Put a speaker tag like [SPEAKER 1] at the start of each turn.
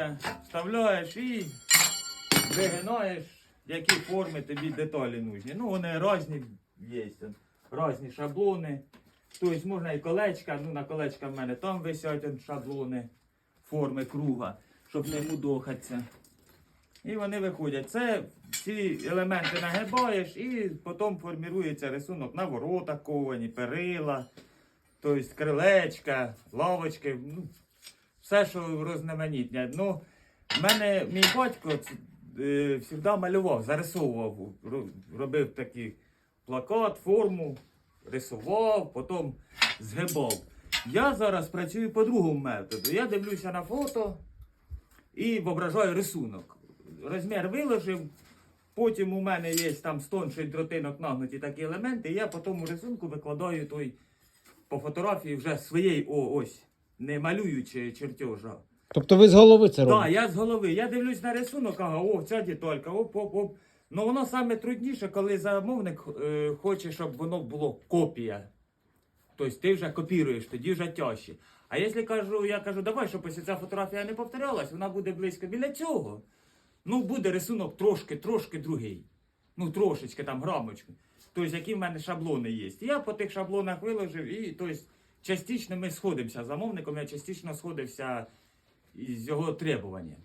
[SPEAKER 1] Пилочка, вставляєш і вигинаєш, які форми тобі деталі нужні. Ну, вони різні є. Різні шаблони. Тобто можна і колечка, ну на колечка в мене там висять шаблони форми круга, щоб не мудохатися. І вони виходять. Це ці елементи нагибаєш і потім формірується рисунок на ворота ковані, перила, тобто крилечка, лавочки, ну, все, що розноманітне. Ну, в мене мій батько ц- е, завжди малював, зарисовував, робив такий плакат, форму, рисував, потім згибав. Я зараз працюю по другому методу. Я дивлюся на фото і вображаю рисунок. Розмір виложив, потім у мене є там з тонших дротинок нагнуті такі елементи, і я по тому рисунку викладаю той по фотографії вже своєї ось, не малюючи чертежа.
[SPEAKER 2] Тобто ви з голови це
[SPEAKER 1] Так,
[SPEAKER 2] робите?
[SPEAKER 1] я з голови. Я дивлюсь на рисунок, ага, о, ця деталька, оп, оп, оп. Ну воно саме трудніше, коли замовник е, хоче, щоб воно було копія. Тобто ти вже копіруєш, тоді вже тяжче. А якщо кажу, я кажу, давай, щоб ось ця фотографія не повторялась, вона буде близько біля цього. Ну, буде рисунок трошки, трошки другий. Ну, трошечки там грамочку. Тобто, які в мене шаблони є. Я по тих шаблонах виложив, і тобто, частично ми сходимося з замовником, я частично сходився з його требуванням.